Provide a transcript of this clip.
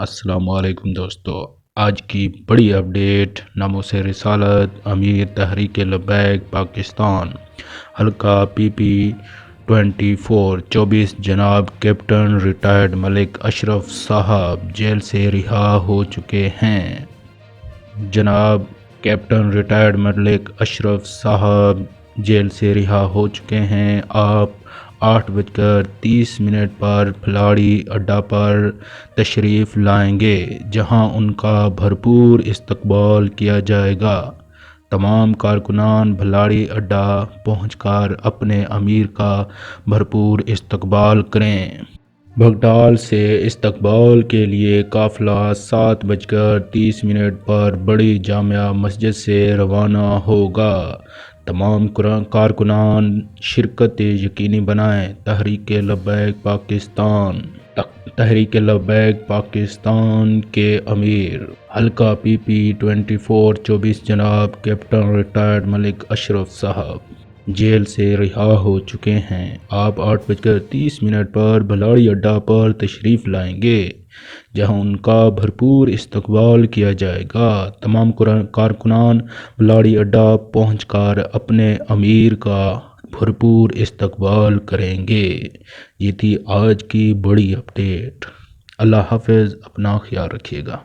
अस्सलाम वालेकुम दोस्तों। आज की बड़ी अपडेट, नामो से रिसालत, अमीर तहरीक लबैक, पाकिस्तान। हल्का पीपी ट्वेंटी फोर, चौबीस जनाब कैप्टन रिटायर्ड मलिक अशरफ साहब जेल से रिहा हो चुके हैं। जनाब कैप्टन रिटायर्ड मलिक अशरफ साहब जेल से रिहा हो चुके हैं। आप आठ बजकर तीस मिनट पर फलाड़ी अड्डा पर तशरीफ़ लाएँगे, जहाँ उनका भरपूर इस्तकबाल किया जाएगा। तमाम कारकुनान भलाड़ी अड्डा पहुंचकर अपने अमीर का भरपूर इस्तकबाल करें। बगडाल से इस्तकबाल के लिए काफ़िला सात बजकर तीस मिनट पर बड़ी जामिया मस्जिद से रवाना होगा। तमाम कारकुनान शिरकत यकीनी बनाएँ। तहरीक लबैक पाकिस्तान तहरीक लबैक पाकिस्तान के अमीर। हल्का पी पी ट्वेंटी फोर चौबीस जनाब कैप्टन रिटायर्ड मलिक अशरफ साहब। जेल से रिहा हो चुके हैं। आप आठ बजकर तीस मिनट पर भलाड़ी अड्डा पर तशरीफ़ लाएँगे, जहाँ उनका भरपूर इस्तकबाल किया जाएगा। तमाम कारकुनान भलाड़ी अड्डा पहुँच कर अपने अमीर का भरपूर इस्तकबाल करेंगे। ये थी आज की बड़ी अपडेट। अल्लाह हाफिज़, अपना ख्याल रखिएगा।